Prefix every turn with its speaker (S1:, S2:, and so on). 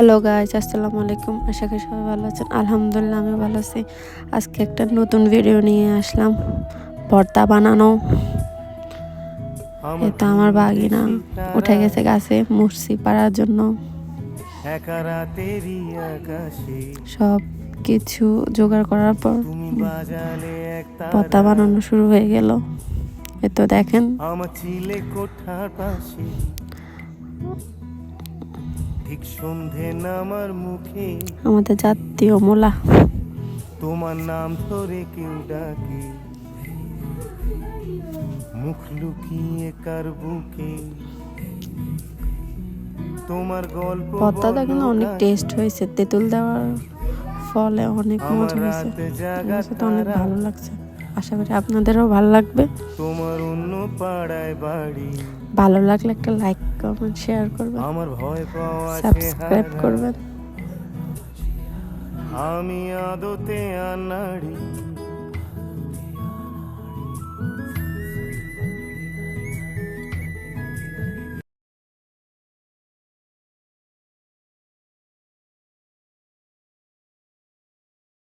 S1: Hello guys আসসালামু আলাইকুম। আশা করি সবাই ভালো আছেন। আলহামদুলিল্লাহ আমি ভালো আছি। আজকে একটা নতুন ভিডিও নিয়ে আসলাম। ভর্তা বানানো। এটা আমার বাগিনা। উঠে গেছে গাছে মুরসি পাড়ার জন্য। সব কিছু জোগাড় করার পর ভর্তা বানানো শুরু হয়ে গেল। এ তো দেখেন।
S2: ঠিক সন্ধে নামার মুখে।
S1: আমাদের জাতীয় মোলা।
S2: তোমার নাম ধরে কেউ ডাকে। মুখ লুকিয়ে কার বুকে? তোমার গল্প
S1: কিন্তু অনেক টেস্ট হয়েছে। তেঁতুল দেওয়ার ফলে অনেক
S2: আমার
S1: মজা হয়েছে অনেক ভালো লাগছে। আশা করি আপনাদেরও ভালো লাগবে।
S2: তোমার অন্য পাড়ায় বাড়ি।
S1: ভালো লাগলে একটা লাইক কমেন্ট শেয়ার করবেন।
S2: আমার ভয় পাওয়া
S1: সাবস্ক্রাইব। করবেন।
S2: আমি আদতে আনাড়ি